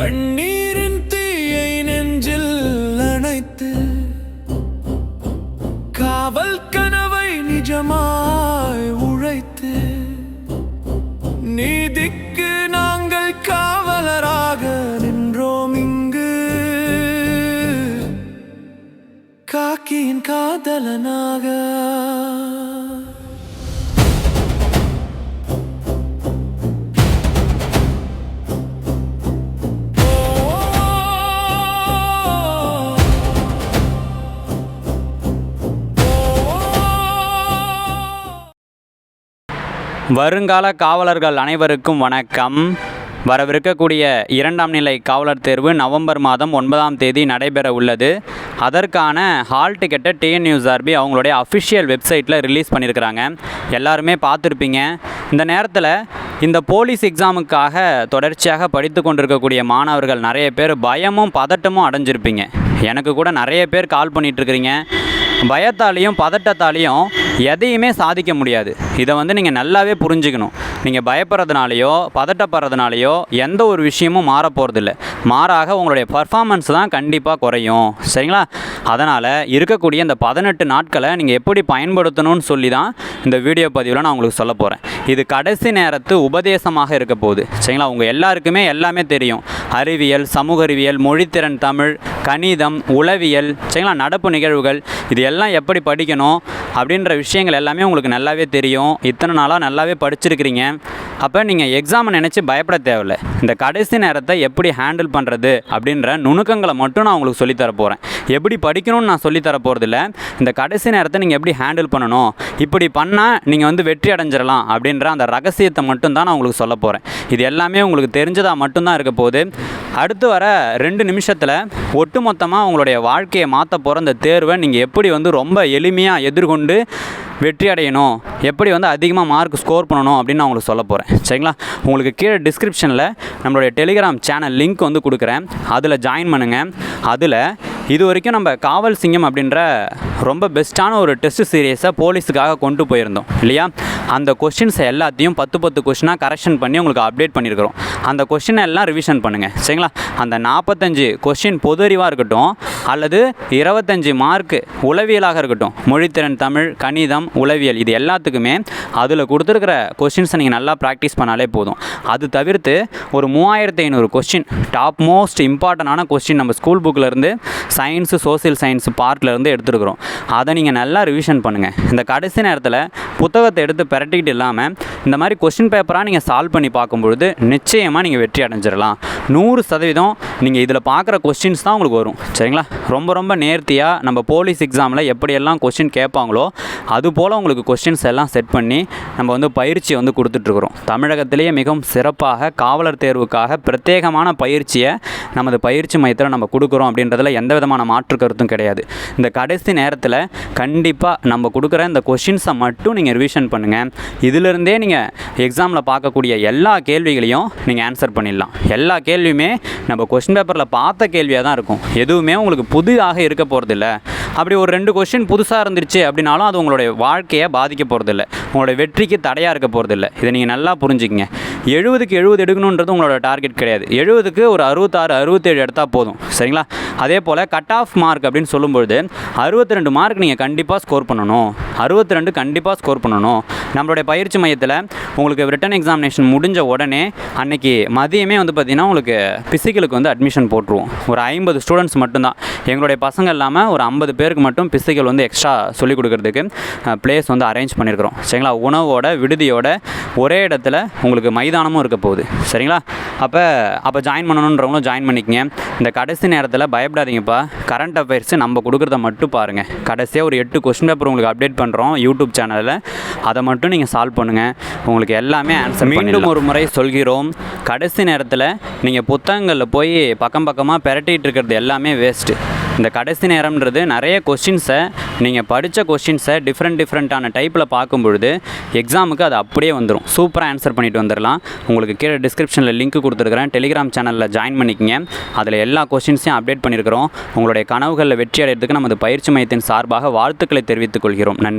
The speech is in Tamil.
கண்ணீரின் தீயை நெஞ்சில் அணைத்து காவல் கனவை நிஜமாய் உழைத்து நீதிக்கு நாங்கள் காவலராக நின்றோம் இங்கு. காக்கியின் காதலனாக வருங்கால காவலர்கள் அனைவருக்கும் வணக்கம். வரவிருக்கக்கூடிய இரண்டாம் நிலை காவலர் தேர்வு நவம்பர் மாதம் ஒன்பதாம் தேதி நடைபெற உள்ளது. அதற்கான ஹால் டிக்கெட்டை டிஎன்யூஎஸ்ஆர்பி அவங்களுடைய அஃபிஷியல் வெப்சைட்டில் ரிலீஸ் பண்ணியிருக்கிறாங்க எல்லாருமே பார்த்துருப்பீங்க. இந்த நேரத்தில் இந்த போலீஸ் எக்ஸாமுக்காக தொடர்ச்சியாக படித்து கொண்டிருக்கக்கூடிய மாணவர்கள் நிறைய பேர் பயமும் பதட்டமும் அடைஞ்சிருப்பீங்க. எனக்கு கூட நிறைய பேர் கால் பண்ணிகிட்ருக்கிறீங்க பயத்தாலையும் பதட்டத்தாலையும் எதையுமே சாதிக்க முடியாது. இதை வந்து நீங்கள் நல்லாவே புரிஞ்சுக்கணும். நீங்கள் பயப்படுறதுனாலையோ பதட்டப்படுறதுனாலையோ எந்த ஒரு விஷயமும் மாற போகிறதில்ல மாறாக உங்களுடைய பர்ஃபார்மன்ஸ் தான் கண்டிப்பாக குறையும். சரிங்களா? அதனால் இருக்கக்கூடிய இந்த பதினெட்டு நாட்களை நீங்கள் எப்படி பயன்படுத்தணும்னு சொல்லி தான் இந்த வீடியோ பதிவில் நான் உங்களுக்கு சொல்ல போகிறேன் இது கடைசி நேரத்து உபதேசமாக இருக்க போகுது. சரிங்களா? உங்கள் எல்லாருக்குமே எல்லாமே தெரியும். அறிவியல் சமூக அறிவியல் மொழித்திறன் தமிழ் கணிதம் உளவியல் சரிங்களா? நடப்பு நிகழ்வுகள் இது எல்லாம் எப்படி படிக்கணும்? அப்படின்ற விஷயங்கள் எல்லாமே உங்களுக்கு நல்லாவே தெரியும். இத்தனை நாளாக நல்லாவே படிச்சிருக்கிறீங்க. அப்போ நீங்கள் எக்ஸாமை நினச்சி பயப்பட தேவையில்ல. இந்த கடைசி நேரத்தை எப்படி ஹேண்டில் பண்ணுறது அப்படின்ற நுணுக்கங்களை மட்டும் நான் உங்களுக்கு சொல்லித்தர போகிறேன் எப்படி படிக்கணும்னு நான் சொல்லித்தர போகிறதில்ல இந்த கடைசி நேரத்தை நீங்கள் எப்படி ஹேண்டில் பண்ணணும்? இப்படி பண்ணால் நீங்கள் வந்து வெற்றி அடைஞ்சிடலாம் அப்படின்ற அந்த ரகசியத்தை மட்டும் தான் நான் உங்களுக்கு சொல்ல போகிறேன் இது எல்லாமே உங்களுக்கு தெரிஞ்சதாக மட்டும்தான் இருக்க போது அடுத்து வர ரெண்டு நிமிஷத்தில் ஒட்டுமொத்தமாக உங்களுடைய வாழ்க்கையை மாற்ற போகிற இந்த தேர்வை நீங்கள் எப்படி வந்து ரொம்ப எளிமையாக எதிர்கொண்டு வெற்றி அடையணும். எப்படி வந்து அதிகமாக மார்க் ஸ்கோர் பண்ணணும் அப்படின்னு நான் உங்களுக்கு சொல்ல போகிறேன் சரிங்களா? உங்களுக்கு கீழே டிஸ்கிரிப்ஷனில் நம்மளுடைய டெலிகிராம் சேனல் லிங்க் வந்து கொடுக்குறேன். அதில் ஜாயின் பண்ணுங்கள் அதில் இது வரைக்கும் நம்ம காவல் சிங்கம் அப்படின்ற ரொம்ப பெஸ்ட்டான ஒரு டெஸ்ட் சீரியஸை போலீஸுக்காக கொண்டு போயிருந்தோம். இல்லையா? அந்த கொஷின்ஸை எல்லாத்தையும் பத்து பத்து கொஷினாக கரெக்ஷன் பண்ணி உங்களுக்கு அப்டேட் பண்ணியிருக்கிறோம். அந்த கொஷினை எல்லாம் ரிவிஷன் பண்ணுங்கள் சரிங்களா? அந்த நாற்பத்தஞ்சு கொஷின் பொது அறிவாக இருக்கட்டும் அல்லது இருபத்தஞ்சி மார்க்கு உளவியலாக இருக்கட்டும். மொழித்திறன் தமிழ் கணிதம் உளவியல் இது எல்லாத்துக்குமே அதில் கொடுத்துருக்கிற கொஷின்ஸை நீங்கள் நல்லா ப்ராக்டிஸ் பண்ணாலே போதும். அது தவிர்த்து ஒரு மூவாயிரத்தி ஐநூறு கொஸ்டின் டாப் மோஸ்ட் இம்பார்ட்டண்டான கொஸ்டின் நம்ம ஸ்கூல் புக்கிலேருந்து சயின்ஸு சோசியல் சயின்ஸ் பார்ட்லேருந்து எடுத்துருக்குறோம். அதை நீங்கள் நல்லா ரிவிஷன் பண்ணுங்கள் இந்த கடைசி நேரத்தில் புத்தகத்தை எடுத்து பிரட்டிக்கிட்டு இல்லாமல் இந்த மாதிரி கொஸ்டின் பேப்பராக நீங்கள் சால்வ் பண்ணி பார்க்கும்பொழுது நிச்சயமாக நீங்கள் வெற்றி அடைஞ்சிடலாம் நூறு சதவீதம் நீங்கள் இதில் பார்க்குற கொஸ்டின்ஸ் தான் உங்களுக்கு வரும். சரிங்களா? ரொம்ப ரொம்ப நேர்த்தியாக நம்ம போலீஸ் எக்ஸாமில் எப்படியெல்லாம் கொஸ்டின் கேட்பாங்களோ அது போல் உங்களுக்கு கொஸ்டின்ஸ் எல்லாம் செட் பண்ணி நம்ம வந்து பயிற்சி வந்து கொடுத்துட்ருக்குறோம். தமிழகத்திலேயே மிகவும் சிறப்பாக காவலர் தேர்வுக்காக பிரத்யேகமான பயிற்சியை நமது பயிற்சி மையத்தில் நம்ம கொடுக்குறோம் அப்படின்றதில் எந்த விதமான மாற்று கருத்தும் கிடையாது. இந்த கடைசி நேரத்தில் கண்டிப்பாக நம்ம கொடுக்குற இந்த கொஷின்ஸை மட்டும் நீங்கள் ரிவிஷன் பண்ணுங்கள் இதிலிருந்தே நீங்கள் எக்ஸாமில் பார்க்கக்கூடிய எல்லா கேள்விகளையும் நீங்கள் ஆன்சர் பண்ணிடலாம். எல்லா கேள்வியுமே நம்ம கொஸ்டின் கொஸ்டின் பேப்பரில் பார்த்த கேள்வியாக தான் இருக்கும். எதுவுமே உங்களுக்கு புதிதாக இருக்க போகிறதில்ல அப்படி ஒரு ரெண்டு கொஸ்டின் புதுசாக இருந்துருச்சு அப்படின்னாலும் அது உங்களுடைய வாழ்க்கையை பாதிக்க போகிறதில்ல உங்களுடைய வெற்றிக்கு தடையாக இருக்க போகிறதில்ல இதை நீங்கள் நல்லா புரிஞ்சுக்கங்க. எழுபதுக்கு எழுபது எடுக்கணுன்றது உங்களோட டார்கெட் கிடையாது. எழுபதுக்கு ஒரு அறுபத்தாறு அறுபத்தேழு எடுத்தால் போதும். சரிங்களா? அதே போல் கட் ஆஃப் மார்க் அப்படின்னு சொல்லும்பொழுது அறுபத்தி ரெண்டு மார்க் நீங்கள் கண்டிப்பாக ஸ்கோர் பண்ணணும். அறுபத்தி ரெண்டு கண்டிப்பாக ஸ்கோர் பண்ணணும். நம்மளுடைய பயிற்சி மையத்தில் உங்களுக்கு ரிட்டன் எக்ஸாமினேஷன் முடிஞ்ச உடனே அன்னைக்கு மதியமே வந்து பார்த்திங்கன்னா உங்களுக்கு பிசிக்கலுக்கு வந்து அட்மிஷன் போட்டுருவோம். ஒரு ஐம்பது ஸ்டூடெண்ட்ஸ் மட்டும்தான். எங்களுடைய பசங்க இல்லாமல் ஒரு ஐம்பது பேருக்கு மட்டும் பிசிக்கல் வந்து எக்ஸ்ட்ரா சொல்லிக் கொடுக்கறதுக்கு பிளேஸ் வந்து அரேஞ்ச் பண்ணியிருக்கிறோம் சரிங்களா? உணவோட விடுதியோட ஒரே இடத்துல உங்களுக்கு மைதானமும் இருக்க போகுது. சரிங்களா? அப்போ அப்போ ஜாயின் பண்ணணுன்றவங்களும் ஜாயின் பண்ணிக்கங்க. இந்த கடைசி நேரத்தில் பயப்படாதீங்கப்பா. கரண்ட் அஃபேர்ஸ் நம்ம கொடுக்குறத மட்டும் பாருங்கள் கடைசியாக ஒரு எட்டு கொஸ்டின் பேப்பர் உங்களுக்கு அப்டேட் பண்ணுறோம் யூடியூப் சேனலில் அதை மட்டும் நீங்கள் சால்வ் பண்ணுங்கள் உங்களுக்கு எல்லாமே ஆன்சர் மீண்டும் ஒரு முறை சொல்கிறோம். கடைசி நேரத்தில் நீங்கள் புத்தகங்களில் போய் பக்கம் பக்கமாக பெரட்டிகிட்டு இருக்கிறது எல்லாமே வேஸ்ட்டு இந்த கடைசி நேரம்ன்றது நிறைய கொஸ்டின்ஸை நீங்கள் படித்த கொஸ்டின்ஸை டிஃப்ரெண்ட் டிஃப்ரெண்ட்டான டைப்பில் பார்க்கும் பொழுது எக்ஸாமுக்கு அது அப்படியே வந்துடும் சூப்பராக ஆன்சர் பண்ணிட்டு வந்துடலாம் உங்களுக்கு கீழே டிஸ்கிரிப்ஷனில் லிங்க் கொடுத்துருக்குறேன். டெலிகிராம் சேனலில் ஜாயின் பண்ணிக்கங்க. அதில் எல்லா கொஸ்டின்ஸையும் அப்டேட் பண்ணியிருக்கிறோம் உங்களுடைய கனவுகளில் வெற்றி அடைகிறதுக்கு நமது பயிற்சி மையத்தின் சார்பாக வாழ்த்துக்களை தெரிவித்துக் கொள்கிறோம். நன்றி.